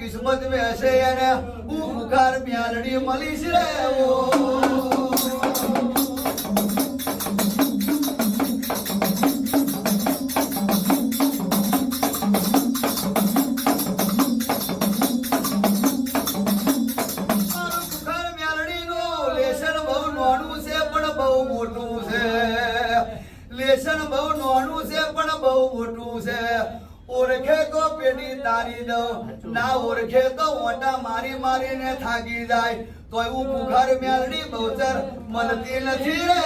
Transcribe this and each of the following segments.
કિસ્મત મે હશે અને હું બુખાર મ્યાલડી મળીશ રે લેસન બહુ નાનું છે, પણ બહુ મોટું છે. ઓળખે તો પેટી તારી દઉં. ના ઓળખે તો ઓટા મારી મારીને થાકી જાય. તો એવું બુખાર મ્યાલડી બહુચર મળતી નથી રે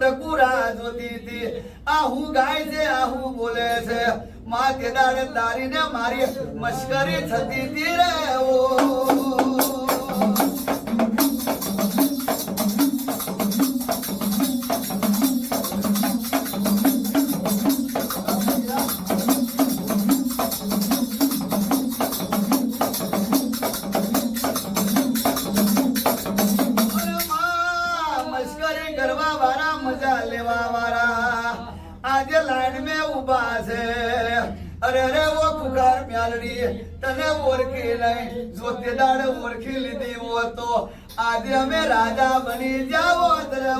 ટકુ ટકુ જોતી હતી. આ હું ગાય છે આ બોલે છે. માં તે દાડે તારી મારી મશ્કરી થતી હતી રે ઓ. ખુગાર તને ઓળખી નહીં જો તે દાડે ઓળખી લીધી હો તો. આજે અમે રાજા બની જાવો રે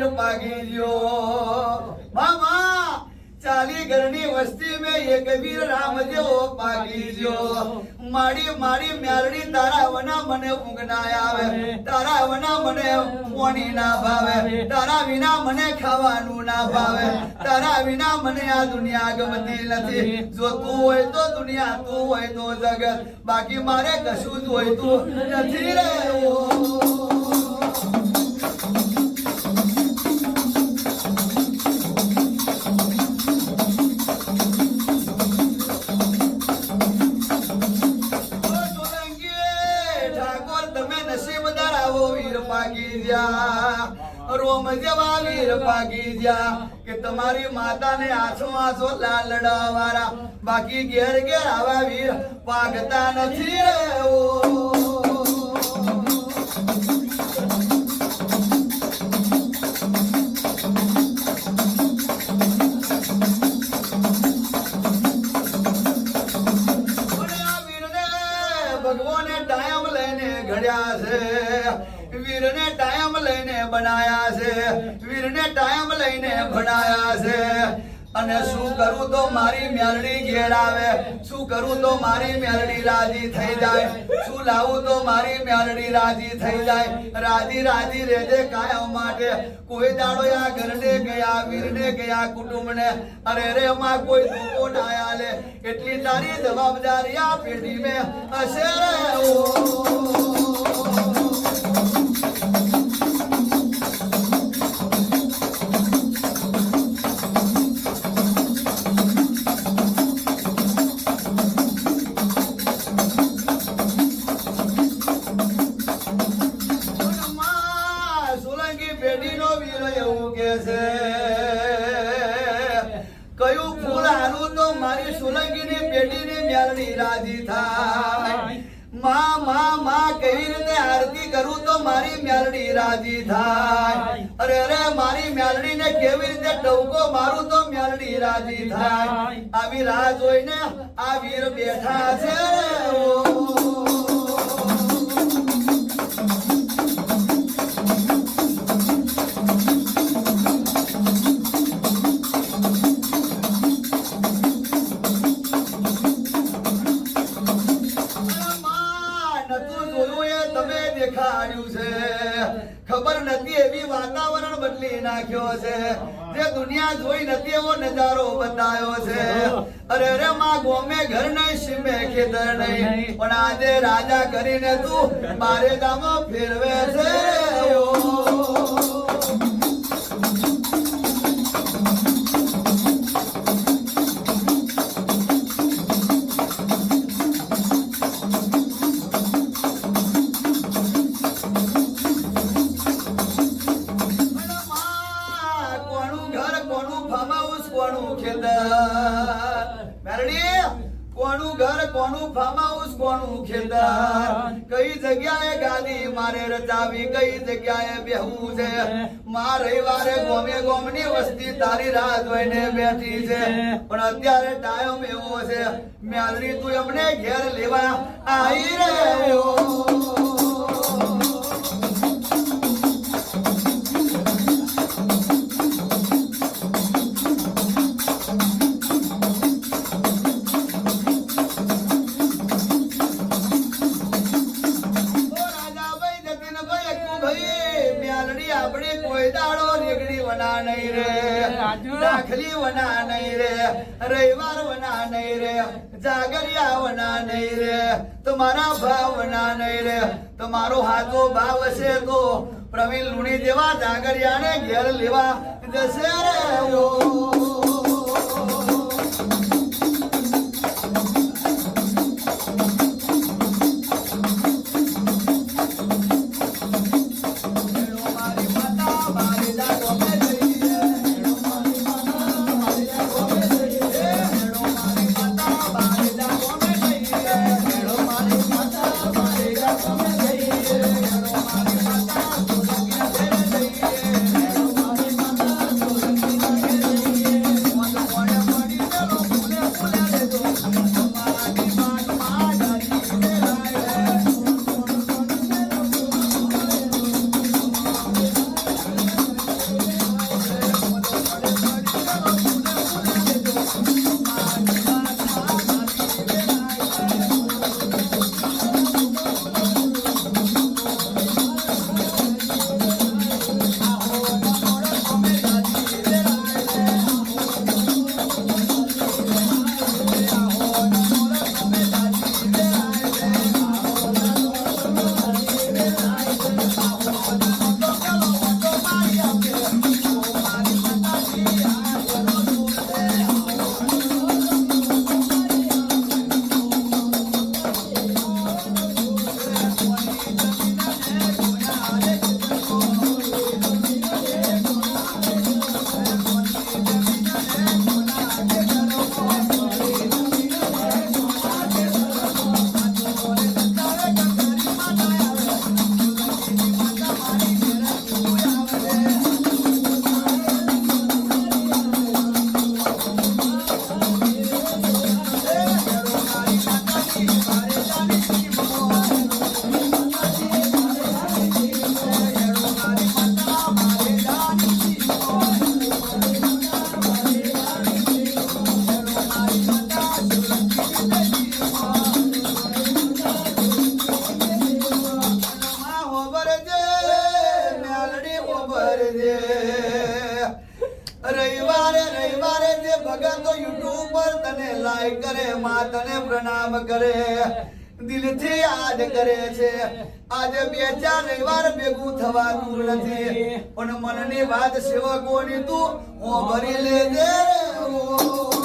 એક પાગી ગયો મામા, ચાલી ઘરની વસ્તી મેં એક વીર રામ જેવો પાગી ગયો મારી મારી મ્યારડી તારા વના મને ઊંઘ આવે. તારા વના મને પોણી ના ભાવે. તારા વિના મને ખાવાનું ના ભાવે. તારા વિના મને આ દુનિયા ગમતી નથી. જો તું હોય તો દુનિયા, તું હોય તો જગત. બાકી મારે કશું જોઈતું નથી રે પાકી જ્યા રોમ જેવા વીર પાકી કે તમારી માતાને આછો આછો લાલડા વાળા બાકી ઘેર ઘેર આવા વીર પાગતા નથી ભગવાને ટાઈમ લઈને ઘડ્યા છે. વીરને ટાઈમ લઈને બનાયા છે. વીરને ટાઈમ લઈને ભણાયા છે. અને શું કરું તો મારી મેલડી ઘેર આવે. શું કરું તો મારી મેલડી રાજી થઈ જાય. શું લાવું તો મારી મેલડી રાજી થઈ જાય. રાજી રાજી રહેજે કાયમ માટે. કોઈ દાડો આ ઘરને ગયા, વીરને ગયા કુટુંબને. અરે રે માં કોઈ દુખો ડાયા લે એટલી તારી જવાબદારી આ પેઢી મેં હશે રે. માં માં માં રીતે આરતી કરું તો મારી મ્યાલડી રાજી થાય અરે અરે, મારી મ્યાલડી ને કેવી રીતે ટવકો મારું તો મ્યાલડી રાજી થાય આવી રાહ જોઈને આ વીર બેઠા છે. નાખ્યો છે. જે દુનિયા જોઈ નથી એવો નજારો બતાવ્યો છે. અરે અરે માં, ગોમે ઘર નહીં, સીમે ખેતર નહીં. પણ આજે રાજા કરીને તું મારે ગામ ફેરવે છે. ખેતર. કોનું ઘર, કોનું ફાર્મ હાઉસ કોનું ખેતર? કઈ જગ્યાએ ગાદી મારે રચાવી, કઈ જગ્યાએ બેહવું છે? મા રવિવારે ગોમે ગોમની વસ્તી તારી રાહ જોઈને બેઠી છે. પણ અત્યારે ટાઈમ એવો છે. મેલરી તું એમને ઘેર લેવા આવી રહ્યો. દાડો રેગડી વના નહીં રે. દાખલી વના નહીં રે. રવિવાર વના નહીં રે. જાગરિયા વના નહીં રે. તમારા ભાવ વના નહીં રે. તમારો હાથો ભાવ છે તો પ્રવીણ લુણી જેવા જાગરિયાને ઘેર લેવા જશે રે. હોબરજે. રવિવારે રવિવારે જે ભગતો યુટ્યુબ પર તને લાઈક કરે, માં તને પ્રણામ કરે દિલથી યાદ કરે છે આજે બે ચાર રવિવાર ભેગું થવાતું નથી પણ મનની વાત સેવકોની તું ભરી લેજે ઓ.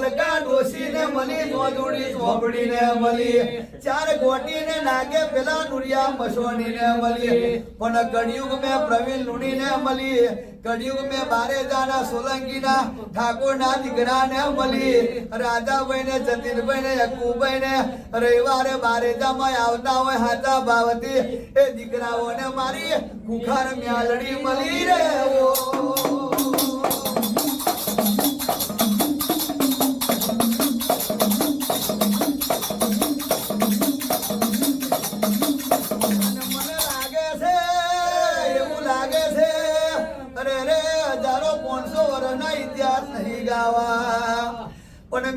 ગલકા ડોસીને મળી ગોદુડી ચોપડીને મળી ચાર ગોટીને નાગે, પેલા નુરિયા મસોણીને મળી પણ કળિયુગ મેં પ્રવીણ લુણીને મળી કળિયુગ મેં બારેજાના સોલંકીના ઠાકોરના દીકરાને મળી ને જતીનભાઈને, યકુભાઈને રવિવારે બારેજામાં આવતા હોય હાથા ભાવતી એ દીકરાઓને મારી કુખાર મ્યાલડી મળી રે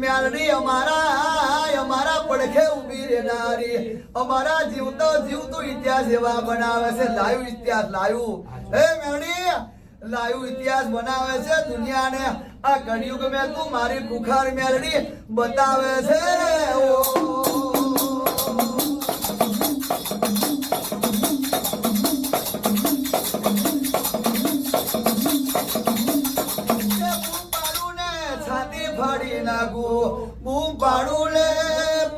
મ્યાલડી અમારા અમારા પડખે ઊભી રહેનારી. અમારા જીવતો જીવતો ઇતિહાસ એવા બનાવે છે. લાઈવ ઇતિહાસ લાઈવ હે મ્યાલડી લાઈવ ઇતિહાસ બનાવે છે દુનિયાને. આ કળિયુગ મેં તું મારી કુખાર મ્યાલડી બતાવે છે. ઓ. Thank છાતી ફાડી નાખું. હું પાડું લે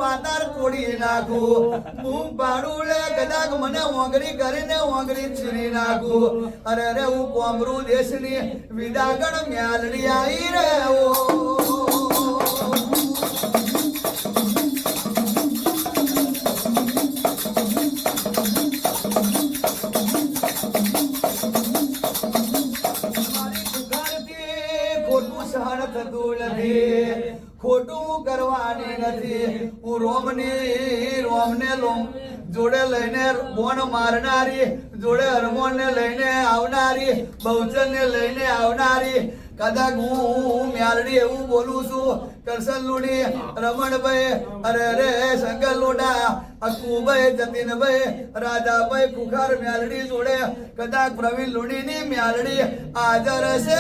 પાતાર કોડી નાખું. હું પાડું લે કદાચ મને ઓંગળી કરીને ઓંગળી છીરી નાખું. અરે અરે હું કોમરું દેશની વિદાગણ મ્યાલડી આવી રે મારનારી, જોડે હરમોનને લઈને આવનારી બહુચરને લઈને આવનારી, કદાચ હું મ્યારડી એવું બોલું છું કરસન લુડી રમણભાઈ, અરે અરે શંકર લોડા અકુભાઈ, જતીનભાઈ રાધાભાઈ કુખાર મ્યારડી જોડે, કદાચ પ્રવીણ લુડીની મ્યાલડી હાજર છે